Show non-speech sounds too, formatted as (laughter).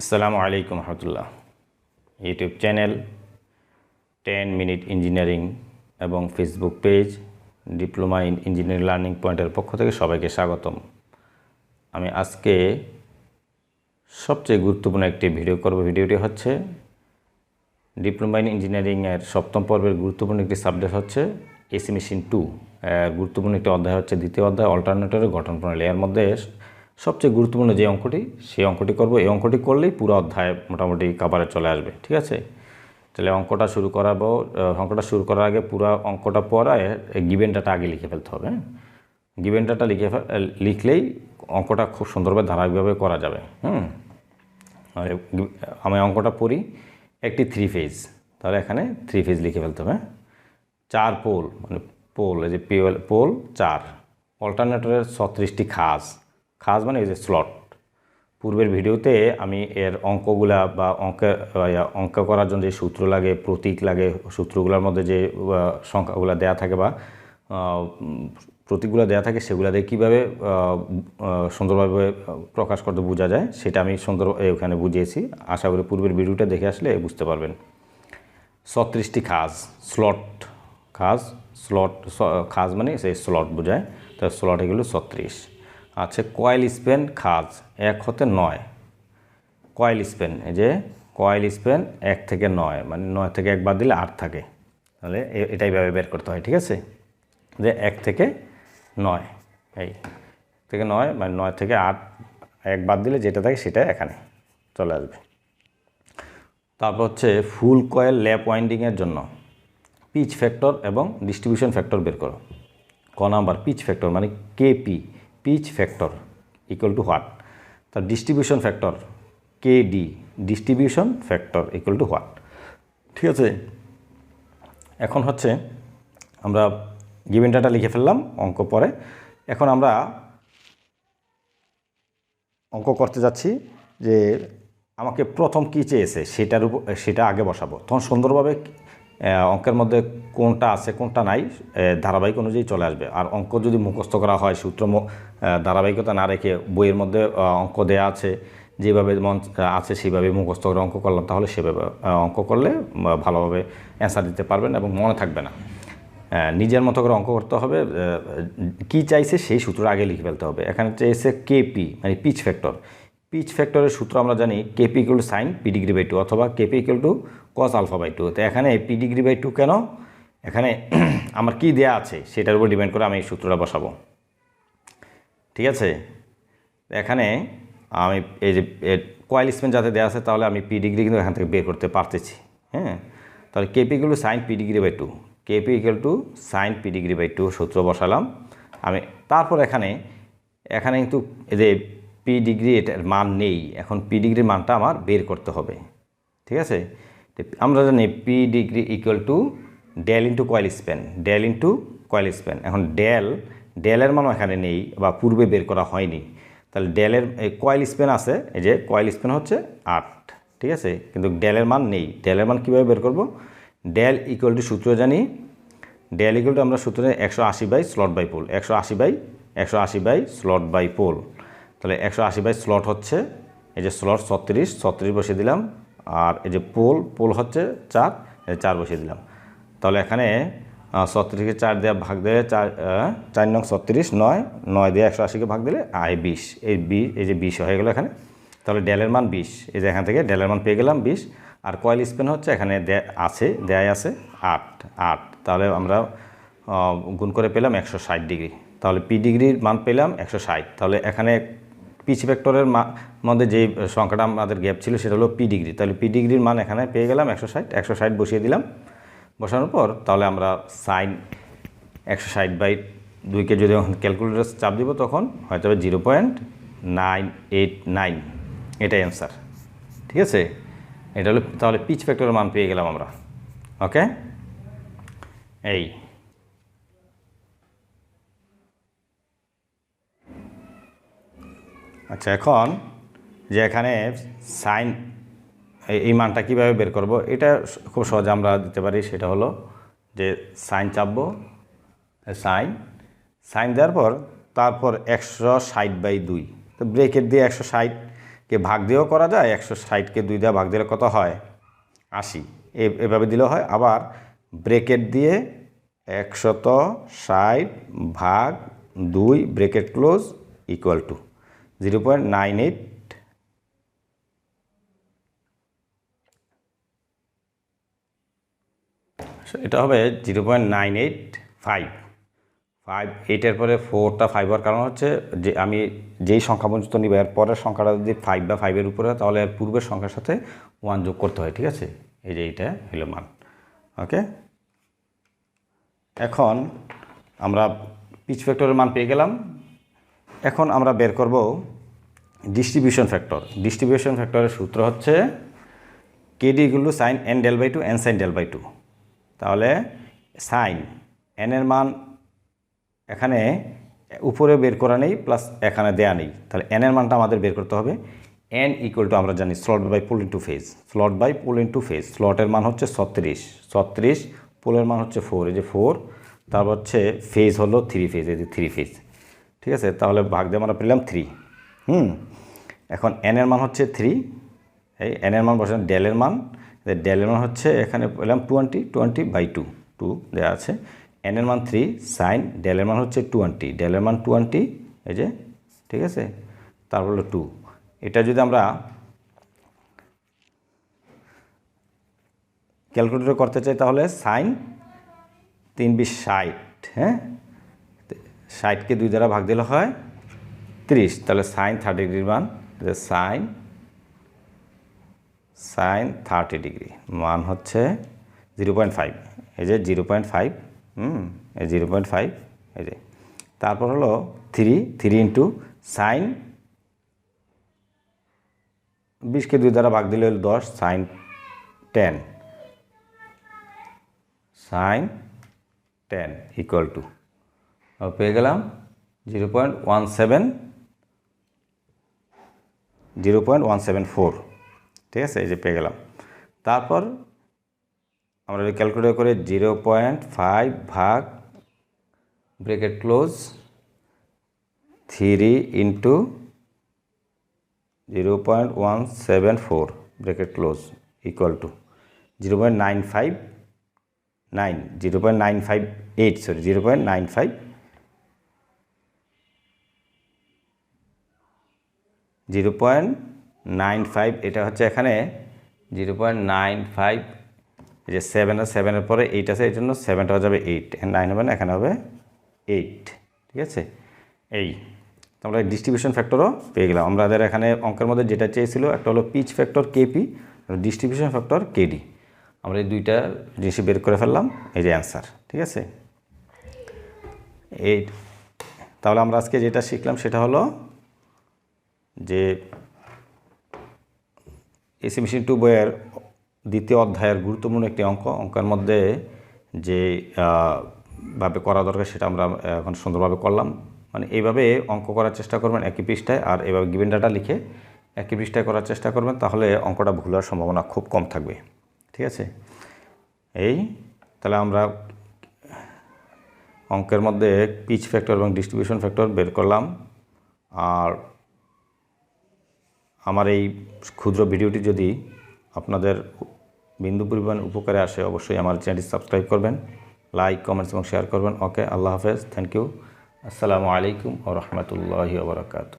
আসসালামু আলাইকুম রহমতুল্লাহ। YouTube channel ten minute engineering এবং Facebook page diploma in engineering learning পয়েন্টের পক্ষ থেকে সবাইকে স্বাগতম। আমি আজকে সবচেয়ে গুরুত্বপূর্ণ একটি ভিডিও করব। ভিডিওটি হচ্ছে ডিপ্লোমা ইন ইঞ্জিনিয়ারিংয়ের সপ্তম পর্বের গুরুত্বপূর্ণ একটি সাবজেক্ট হচ্ছে এসি মেশিন টু। গুরুত্বপূর্ণ একটি অধ্যায় হচ্ছে দ্বিতীয় অধ্যায়, অল্টারনেটরের গঠন প্রণালী এর মধ্যে সবচেয়ে গুরুত্বপূর্ণ যে অঙ্কটি, সেই অঙ্কটি করব। এই অঙ্কটি করলেই পুরো অধ্যায় মোটামুটি কাভারে চলে আসবে, ঠিক আছে? তাহলে অঙ্কটা শুরু করাবো অঙ্কটা শুরু করার আগে পুরো অঙ্কটা পড়ায় গিভেন ডাটা আগে লিখে ফেলতে হবে গিভেন ডাটা লিখে লিখলেই অঙ্কটা খুব সুন্দরভাবে ধারাবাহিকভাবে করা যাবে, হুম? আমি অঙ্কটা পড়ি একটি থ্রি ফেজ তাহলে এখানে থ্রি ফেজ লিখে ফেলতে হবে চার পোল মানে পোল এই যে পোল চার অল্টারনেটরের ছত্রিশটি খাস খাস মানে এই যে স্লট পূর্বের ভিডিওতে আমি এর অঙ্কগুলা বা অঙ্কে অঙ্ক করার জন্য যে সূত্র লাগে, প্রতীক লাগে, সূত্রগুলোর মধ্যে যে সংখ্যাগুলো দেয়া থাকে বা প্রতীকগুলো দেয়া থাকে, সেগুলো দিয়ে কীভাবে সুন্দরভাবে প্রকাশ করতে বোঝা যায়, সেটা আমি সুন্দর ওখানে বুঝিয়েছি। আশা করি পূর্বের ভিডিওটা দেখে আসলে বুঝতে পারবেন। ছত্রিশটি খাজ স্লট খাজ স্লট খাজ মানে সেই স্লট বোঝায়। তো স্লট এগুলো ছত্রিশ। আচ্ছা কয়েল স্পেন খাজ, এক হতে নয়। কয়েল স্পেন, এই যে কয়েল স্পেন এক থেকে নয় মানে নয় থেকে এক বাদ দিলে আট থাকে। তাহলে এটাই ভাবে বের করতে হয়, ঠিক আছে? যে এক থেকে নয়, এই থেকে নয় মানে নয় থেকে আট, এক বাদ দিলে যেটা থাকে সেটা এখানে চলে আসবে। তারপর হচ্ছে ফুল কয়েল ল্যাপ ওয়াইন্ডিংয়ের জন্য পিচ ফ্যাক্টর এবং ডিস্ট্রিবিউশন ফ্যাক্টর বের করো। ক নাম্বার, পিচ ফ্যাক্টর মানে KP pitch factor equal to what তার distribution factor K D distribution factor equal to what ঠিক আছে? এখন হচ্ছে আমরা গিভেন ডাটা লিখে ফেললাম অঙ্ক পরে। এখন আমরা অঙ্ক করতে যাচ্ছি যে আমাকে প্রথম কী চেয়েছে সেটার উপর সেটা আগে বসাবো। তখন সুন্দরভাবে অঙ্কের মধ্যে কোনটা আছে, কোনটা নাই ধারাবাহিক অনুযায়ী চলে আসবে। আর অঙ্ক যদি মুখস্থ করা হয়, সূত্র ধারাবাহিকতা না রেখে বইয়ের মধ্যে অঙ্ক দেয়া আছে, যেভাবে মন আছে সেভাবে মুখস্থ করে অঙ্ক করলাম, তাহলে সেভাবে অঙ্ক করলে ভালোভাবে অ্যান্সার দিতে পারবেন এবং মনে থাকবে না। নিজের মতো করে অঙ্ক করতে হবে কি চাইছে সেই সূত্র আগে লিখে ফেলতে হবে। এখানে চাইছে কেপি মানে পিচ ফ্যাক্টর পিচ ফ্যাক্টরের সূত্র আমরা জানি KP equal to sine P degree by two অথবা KP equal to cos alpha by two তো এখানে পি ডিগ্রি বাই টু কেন? এখানে (clears throat) আমার কি দেয়া আছে সেটার উপর ডিপেন্ড করে আমি এই সূত্রটা বসাবো। ঠিক আছে? এখানে আমি এই যে কয়েল স্পেন যাতে দেওয়া আছে তাহলে আমি পি ডিগ্রি কিন্তু এখান থেকে বের করতে পারতেছি হ্যাঁ? তাহলে KP equal to sine P degree by two KP equal to sine P degree by two সূত্র বসালাম। আমি তারপর এখানে এখানে কিন্তু এই যে পি ডিগ্রি এটার মান নেই। এখন পি ডিগ্রির মানটা আমার বের করতে হবে। ঠিক আছে? আমরা জানি P degree equal to del into coil span del into coil span এখন ডেল ডেলের মানও এখানে নেই বা পূর্বে বের করা হয়নি তাহলে ডেলের এই কয়েল স্প্যান আছে এই যে কয়েল স্প্যান হচ্ছে আট, ঠিক আছে কিন্তু ডেলের মান নেই ডেলের মান কীভাবে বের করব ডেল ইকুয়াল টু সূত্র জানি ডেল ইকুয়াল টু আমরা সূত্র জানি একশো আশি বাই স্লট বাই পোল একশো আশি বাই একশো আশি বাই স্লট বাই পোল তাহলে একশো আশি বাই স্লট হচ্ছে, এই যে স্লট ছত্রিশ ছত্রিশ বসিয়ে দিলাম। আর এই যে পোল পোল হচ্ছে চার চার বসিয়ে দিলাম। তাহলে এখানে ছত্রিশকে চার দেওয়া ভাগ দিলে চার চার নং ছত্রিশ, নয় নয় দিয়ে একশো আশিকে ভাগ দিলে আয় বিশ। এই বিশ এই যে বিশ হয়ে গেলো এখানে, তাহলে ডেলের মান বিশ। এই যে এখান থেকে ডেলের মান পেয়ে গেলাম বিশ। আর কয়েল স্পেন হচ্ছে এখানে আছে দেয় আছে আট আট। তাহলে আমরা গুণ করে পেলাম একশো ষাট ডিগ্রি। তাহলে পি ডিগ্রির মান পেলাম একশো ষাট। তাহলে এখানে পিচ ভেক্টরের মা- মধ্যে যে সংখ্যাটা আমাদের গ্যাপ ছিল সেটা হলো পি ডিগ্রি। তাহলে পি ডিগ্রির মান এখানে পেয়ে গেলাম একশো ষাট একশো ষাট বসিয়ে দিলাম। বসানোর পর তাহলে আমরা সাইন একশো ষাট বাই দুইকে যদি ক্যালকুলেটার চাপ দিব, তখন হয়তো zero point nine eight nine এটাই অ্যান্সার ঠিক আছে? এটা হলো, তাহলে পিচ ফ্যাক্টরের মান পেয়ে গেলাম আমরা। ওকে এই। আচ্ছা এখন যে এখানে সাইন এই- মানটা কীভাবে বের করব? এটা খুব সহজে আমরা দিতে পারি। সেটা হলো যে সাইন চাপবো সাইন সাইন দেওয়ার পর তারপর একশো ষাট বাই দুই। তো ব্রেকেট দিয়ে একশো ষাট কে ভাগ দিয়েও করা যায়, একশো ষাটকে দুই দেওয়া ভাগ দিলে কত হয়? আশি। এভাবে দিলেও হয়। আবার ব্রেকেট দিয়ে একশত ষাট ভাগ দুই, bracket close equal to. Zero point nine eight এটা হবে zero point nine eight five five এইটের পরে ফোরটা ফাইভ কারণ হচ্ছে যে আমি যেই সংখ্যা পর্যন্ত নিব, এর পরের সংখ্যাটা যদি ফাইভ বা ফাইভের উপরে হয়, তাহলে এর পূর্বের সংখ্যার সাথে ওয়ান যোগ করতে হয়, ঠিক আছে? এই যে এইটা হলো মান ওকে এখন আমরা পিচ ফ্যাক্টরের মান পেয়ে গেলাম। এখন আমরা বের করব ডিস্ট্রিবিউশন ফ্যাক্টর ডিস্ট্রিবিউশন ফ্যাক্টরের সূত্র হচ্ছে KD equal to sine N del by two N sine del by two তাহলে সাইন এন এর মান এখানে উপরে বের করা নেই প্লাস এখানে দেয়া নেই। তাহলে এন এর মানটা আমাদের বের করতে হবে। এন ইকুয়াল টু আমরা জানি slot by pole into phase slot by pole into phase স্লটের মান হচ্ছে ছত্রিশ। ছত্রিশ পুলের মান হচ্ছে ফোর এই যে ফোর তারপর হচ্ছে ফেজ হলো থ্রি ফেজ এই যে থ্রি ফেজ ঠিক আছে? তাহলে ভাগ দিয়ে আমরা পেলাম থ্রি হুম? এখন এন এর মান হচ্ছে থ্রি এই এন এর মান বসেন ডেলের মান। ডেলের মান হচ্ছে এখানে পেলাম twenty twenty by two two দেওয়া আছে। এন এর মান থ্রি সাইন ডেলের মান হচ্ছে টোয়েন্টি ডেলের মান টোয়েন্টি এই যে, ঠিক আছে? তারপর হলো টু এটা যদি আমরা ক্যালকুলেটর করতে চাই তাহলে সাইন তিন বিশ ষাট হ্যাঁ? ষাটকে দুই দ্বারা ভাগ দিলে হয় তিরিশ। তাহলে সাইন থার্টি ডিগ্রির মান সাইন সাইন থার্টি ডিগ্রি। মান হচ্ছে জিরো পয়েন্ট ফাইভ। এই যে জিরো পয়েন্ট ফাইভ, হুম, এই জিরো পয়েন্ট ফাইভ, এই যে। তারপর হলো থ্রি থ্রি ইন্টু সাইন। বিশকে দুই দ্বারা ভাগ দিলে হলো দশ, sine ten. Sine ten equal to. পেয়ে গেলাম zero point one seven, zero point one seven four. ঠিক আছে? এই যে পেয়ে গেলাম। তারপর আমরা ক্যালকুলেট করে জিরো পয়েন্ট ফাইভ ভাগ bracket close three into zero point one seven four bracket close equal to zero point nine five nine, zero point nine five eight sorry zero point nine five zero point nine five, এটা হচ্ছে এখানে zero point nine five, এই যে seven আর সেভেনের পরে eight আছে, এই জন্য সেভেনটা হয়ে যাবে এইট নাইন হবে না, এখানে হবে এইট ঠিক আছে? এই আমরা ডিস্ট্রিবিউশন ফ্যাক্টরও পেয়ে গেলাম। আমাদের এখানে অঙ্কের মধ্যে যেটা চেয়েছিল, একটা হলো pitch factor KP distribution factor KD আমরা এই দুইটা জিনিস বের করে ফেললাম, এই যে অ্যান্সার ঠিক আছে? এই, তাহলে আমরা আজকে যেটা শিখলাম সেটা হলো যে এসি মেশিন টু বইয়ের দ্বিতীয় অধ্যায়ের গুরুত্বপূর্ণ একটি অঙ্ক, অঙ্কের মধ্যে যে ভাবে করা দরকার সেটা আমরা এখন সুন্দরভাবে করলাম। মানে এইভাবে অঙ্ক করার চেষ্টা করবেন একই পৃষ্ঠায়, আর এভাবে গিভেন ডাটা লিখে একই পৃষ্ঠায় করার চেষ্টা করবেন, তাহলে অঙ্কটা ভুল হওয়ার সম্ভাবনা খুব কম থাকবে। ঠিক আছে? এই, তাহলে আমরা অঙ্কের মধ্যে পিচ ফ্যাক্টর এবং ডিস্ট্রিবিউশন ফ্যাক্টর বের করলাম। আর আমার এই ক্ষুদ্র ভিডিওটি যদি আপনাদের বিন্দু পরিমাণ উপকারে আসে, অবশ্যই আমার চ্যানেলটি সাবস্ক্রাইব করবেন, লাইক, কমেন্টস এবং শেয়ার করবেন। ওকে, আল্লাহ হাফেজ, থ্যাংক ইউ। আসসালামু আলাইকুম ও রহমতুল্লাহি ওবরাকাতু